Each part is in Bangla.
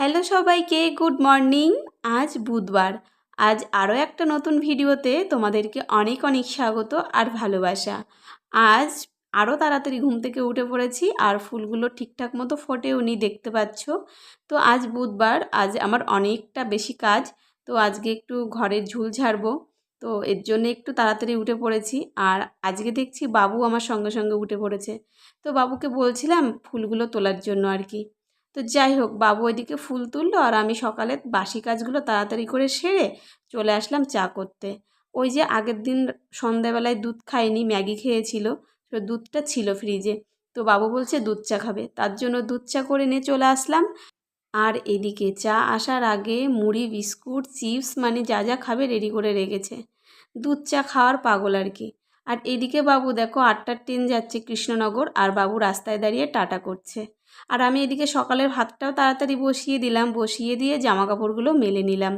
হ্যালো সবাইকে, গুড মর্নিং। আজ বুধবার। আজ আরও একটা নতুন ভিডিওতে তোমাদেরকে অনেক অনেক স্বাগত আর ভালোবাসা। আজ আরও তাড়াতাড়ি ঘুম থেকে উঠে পড়েছি আর ফুলগুলো ঠিকঠাক মতো ফোটেও নি, দেখতে পাচ্ছ। তো আজ বুধবার, আজ আমার অনেকটা বেশি কাজ। তো আজকে একটু ঘরের ঝুল ঝাড়বো। তো এর জন্য একটু তাড়াতাড়ি উঠে পড়েছি আর আজকে দেখছি বাবু আমার সঙ্গে সঙ্গে উঠে পড়েছে। তো বাবুকে বলছিলাম ফুলগুলো তোলার জন্য আর কি। তো যাই হোক, বাবু ওইদিকে ফুল তুললো আর আমি সকালে বাসি কাজগুলো তাড়াতাড়ি করে সেরে চলে আসলাম চা করতে। ওই যে আগের দিন সন্ধ্যাবেলায় দুধ খাইনি, ম্যাগি খেয়েছিল, তো দুধটা ছিল ফ্রিজে। তো বাবু বলছে দুধ চা খাবে, তার জন্য দুধ চা করে নিয়ে চলে আসলাম। আর এদিকে চা আসার আগে মুড়ি, বিস্কুট, চিপস মানে যা যা খাবে রেডি করে রেখেছে। দুধ চা খাওয়ার পাগল আর কি। আর এদিকে বাবু দেখো আটটার ট্রেন যাচ্ছে কৃষ্ণনগর আর বাবু রাস্তায় দাঁড়িয়ে টাটা করছে। আর আমি এদিকে সকালের ভাতটাও তাড়াতাড়ি বসিয়ে দিলাম, বসিয়ে দিয়ে জামা কাপড়গুলো মেলে নিলাম।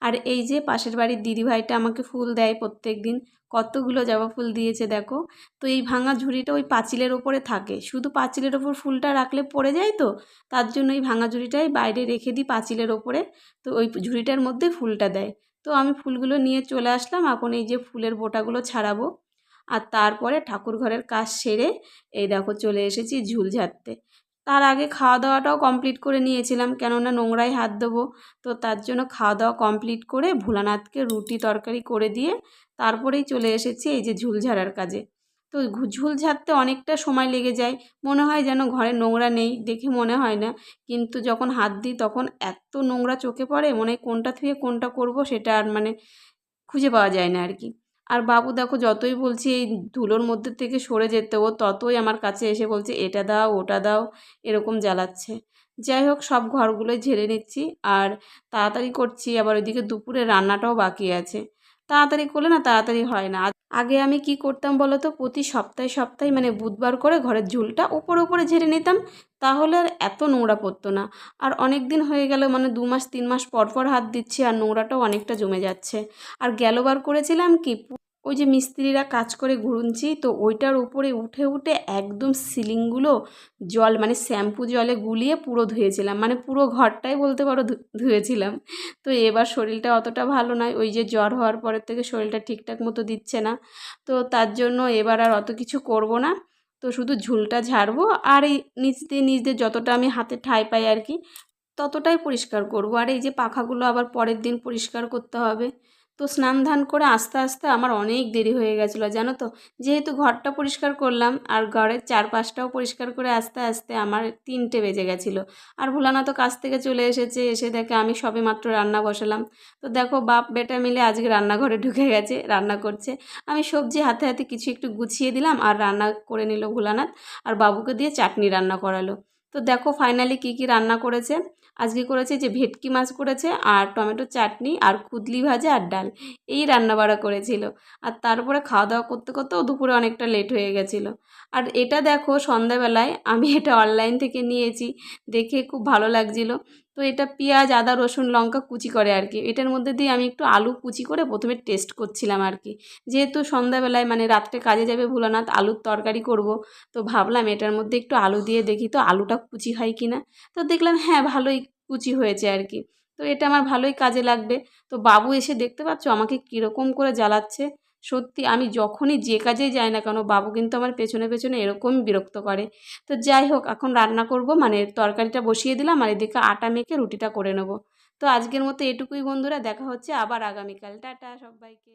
আর এই যে পাশের বাড়ির দিদিভাইটা আমাকে ফুল দেয় প্রত্যেক দিন কতগুলো জবা ফুল দিয়েছে দেখো। তো এই ভাঙা ঝুড়িটা ওই পাঁচিলের ওপরে থাকে। শুধু পাঁচিলের ওপর ফুলটা রাখলে পড়ে যায় তো? তার জন্য এই ভাঙা ঝুড়িটাই বাইরে রেখে দিই পাঁচিলের ওপরে। তো ওই ঝুড়িটার মধ্যে ফুলটা দেয়। তো আমি ফুলগুলো নিয়ে চলে আসলাম, এখন এই যে ফুলের বোটাগুলো ছাড়াবো। আর তারপরে ঠাকুর ঘরের কাজ সেরে এই দেখো চলে এসেছি ঝুল ঝাড়তে। তার আগে খাওয়া দাওয়াটাও কমপ্লিট করে নিয়েছিলাম, কেননা নোংরায় হাত দেবো তো তার জন্য খাওয়া দাওয়া কমপ্লিট করে ভোলানাথকে রুটি তরকারি করে দিয়ে তারপরেই চলে এসেছি এই যে ঝুল ঝাড়ার কাজে। তো ঝুল ঝাড়তে অনেকটা সময় লেগে যায়, মনে হয় যেন ঘরে নোংরা নেই দেখে মনে হয় না। কিন্তু যখন হাত দিই তখন এত নোংরা চোখে পড়ে, মনে হয় কোনটা থুয়ে কোনটা করব সেটা আর মানে খুঁজে পাওয়া যায় না আর কি। আর বাবু দেখো যতই বলছি এই ধুলোর মধ্যে থেকে সরে যেতে, ও ততই আমার কাছে এসে বলছে, এটা দাও, ওটা দাও, এরকম জ্বালাচ্ছে। যাই হোক, সব ঘরগুলোই ঝেড়ে নিচ্ছি আর তাড়াতাড়ি করছি। আবার ওইদিকে দুপুরে রান্নাটাও বাকি আছে। তাড়াতাড়ি করলে না তাড়াতাড়ি হয় না। আগে আমি কি করতাম বলো তো, প্রতি সপ্তাহে সপ্তাহে মানে বুধবার করে ঘরের ঝুলটা উপরে উপরে ঝেড়ে নিতাম, তাহলে আর এত নোংরা পড়তো না। আর অনেক দিন হয়ে গেল মানে দু মাস, তিন মাস পর পর হাত দিচ্ছি, আর নোংরাটাও অনেকটা জমে যাচ্ছে। আর গেলবার করেছিলাম কি ওই যে মিস্ত্রিরা কাজ করে ঘুরুনছি তো ওইটার উপরে উঠে উঠে একদম সিলিংগুলো জল মানে শ্যাম্পু জলে গুলিয়ে পুরো ধুয়েছিলাম। মানে পুরো ঘরটাই বলতে পারো ধুয়েছিলাম। তো এবার শরীরটা অতটা ভালো নয়। ওই যে জ্বর হওয়ার পরের থেকে শরীরটা ঠিকঠাক মতো দিচ্ছে না। তো তার জন্য এবার আর অত কিছু করব না। তো শুধু ঝুলটা ঝাড়বো আর এই নিচ দিয়ে নিচ দিয়ে যতটা আমি হাতে ঠাই পাই আর কি, ততটাই পরিষ্কার করব। আর এই যে পাখাগুলো আবার পরের দিন পরিষ্কার করতে হবে। তো স্নান ধান করে আস্তে আস্তে আমার অনেক দেরি হয়ে গেছিল, জানো তো? যেহেতু ঘরটা পরিষ্কার করলাম আর ঘরের চারপাশটাও পরিষ্কার করে আস্তে আস্তে আমার তিনটে বেজে গেছিল। আর ভোলানা তো কাছ থেকে চলে এসেছে, এসে দেখে আমি সবে মাত্র রান্না বসালাম। তো দেখো বাপ বেটা মিলে আজকে রান্নাঘরে ঢুকে গেছে, রান্না করছে। আমি সবজি হাতে হাতে কিছু একটু গুছিয়ে দিলাম আর রান্না করে নিল ভোলানাথ। আর বাবুকে দিয়ে চাটনি রান্না করালো। তো দেখো ফাইনালি কি কি রান্না করেছে। আজকে করেছে যে ভেটকি মাছ করেছে, আর টমেটো চাটনি, আর কুদলি ভাজা, আর ডাল। এই রান্না বাড়া করেছিল। আর তারপরে খাওয়া দাওয়া করতে করতেও দুপুরে অনেকটা লেট হয়ে গেছিল। আর এটা দেখো সন্ধ্যাবেলায় আমি এটা অনলাইন থেকে নিয়েছি। দেখে খুব ভালো লাগছিল। তো এটা পেঁয়াজ, আদা, রসুন, লঙ্কা কুচি করে আর কি এটার মধ্যে দিয়ে আমি একটু আলু কুচি করে প্রথমে টেস্ট করছিলাম আর কি যেহেতু সন্ধ্যাবেলায় মানে রাত্রে কাজে যাবে ভুলানাথ, আলুর তরকারি করব, তো ভাবলাম এটার মধ্যে একটু আলু দিয়ে দেখি তো আলুটা কুচি হয় কি না তো দেখলাম হ্যাঁ ভালোই কুচি হয়েছে আর কি তো এটা আমার ভালোই কাজে লাগবে। তো বাবু এসে দেখতে পাচ্ছ আমাকে কীরকম করে জ্বালাচ্ছে। সত্যি আমি যখনই যে কাজেই যাই না কেন, বাবু কিন্তু আমার পেছনে পেছনে এরকমই বিরক্ত করে। তো যাই হোক, এখন রান্না করব মানে তরকারিটা বসিয়ে দিলাম আর এদিকে আটা মেখে রুটিটা করে নেব। তো আজকের মতো এটুকুই বন্ধুরা, দেখা হচ্ছে আবার আগামীকাল। টাটা সবাইকে।